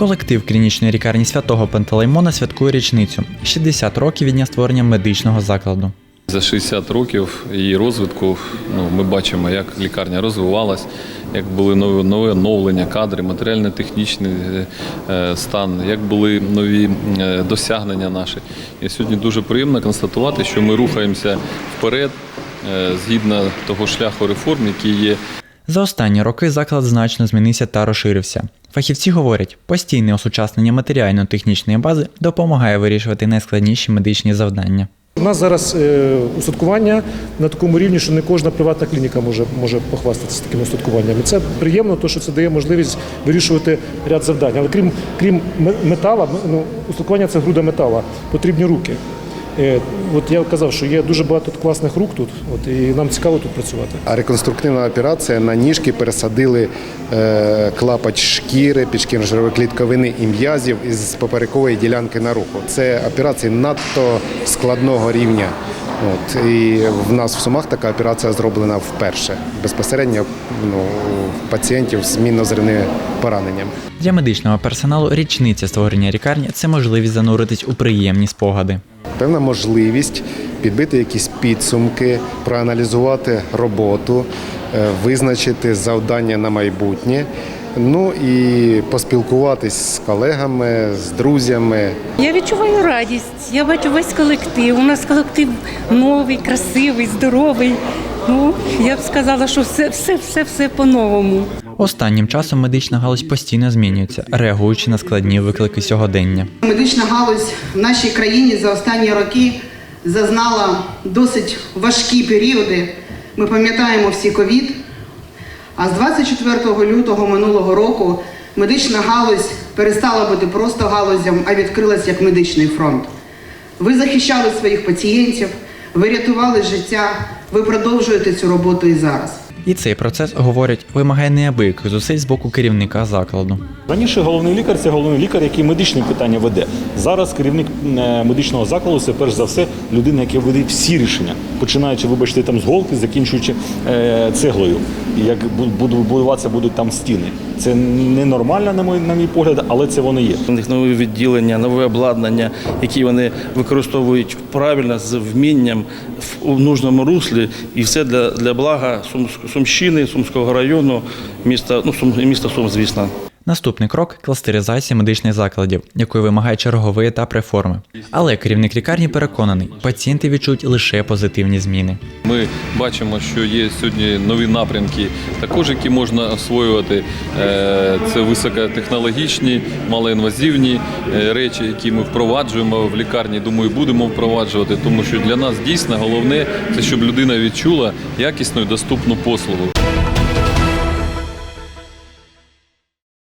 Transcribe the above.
Колектив клінічної лікарні святого Пантелеймона святкує річницю 60 років від дня створення медичного закладу. За 60 років її розвитку ну, ми бачимо, як лікарня розвивалась, як були нові, нові оновлення, кадри, матеріально-технічний е, стан, як були нові е, досягнення наші. І сьогодні дуже приємно констатувати, що ми рухаємося вперед е, згідно того шляху реформ, який є За останні роки заклад значно змінився та розширився. Фахівці говорять, постійне осучаснення матеріально-технічної бази допомагає вирішувати найскладніші медичні завдання. У нас зараз е, устаткування на такому рівні, що не кожна приватна клініка може, може похвастатися таким устаткуванням. І це приємно, тому що це дає можливість вирішувати ряд завдань. Але крім, крім ме- метала, ну, устаткування це груда метала, потрібні руки. Е, От я казав, що є дуже багато класних рук тут, от, і нам цікаво тут працювати. А реконструктивна операція на ніжки пересадили е, клапач шкіри, підшкірно-жирової клітковини і м'язів із поперекової ділянки на руку. Це операції надто складного рівня. От, і в нас в Сумах така операція зроблена вперше. Безпосередньо ну, пацієнтів з міннозрівним пораненням. Для медичного персоналу річниця створення лікарні це можливість зануритись у приємні спогади. Певна можливість підбити якісь підсумки, проаналізувати роботу, е, визначити завдання на майбутнє. Ну і поспілкуватись з колегами, з друзями, Я відчуваю радість. Я бачу весь колектив. У нас колектив новий, красивий, здоровий. Ну, я б сказала, що все, все, все, все по-новому. Останнім часом медична галузь постійно змінюється, реагуючи на складні виклики сьогодення. Медична галузь в нашій країні за останні роки зазнала досить важкі періоди. Ми пам'ятаємо всі ковід. А з 24 лютого минулого року медична галузь перестала бути просто галузям, а відкрилась як медичний фронт. Ви захищали своїх пацієнтів, ви рятували життя, ви продовжуєте цю роботу і зараз. І цей процес, говорять, вимагає неабияких зусиль з боку керівника закладу. Раніше головний лікар це головний лікар, який медичні питання веде. Зараз керівник е, медичного закладу це перш за все людина, яка веде всі рішення, починаючи, вибачте, там з голки, закінчуючи е, цеглою. І як бу- буду- будуватися будуть там стіни. Це ненормально, на мій, на мій погляд, але це воно є. У них нові відділення, нове обладнання, які вони використовують правильно з вмінням в нужному руслі, і все для, для блага Сумщини, Сумського району, міста, ну Сум, міста Сум, звісно. Наступний крок кластеризація медичних закладів, якої вимагає черговий етап реформи. Але керівник лікарні переконаний, пацієнти відчують лише позитивні зміни. Ми бачимо, що є сьогодні нові напрямки, також які можна освоювати. Е, Це високотехнологічні, малоінвазивні е, речі, які ми впроваджуємо в лікарні. Думаю, будемо впроваджувати, тому що для нас дійсно головне це щоб людина відчула якісну і доступну послугу.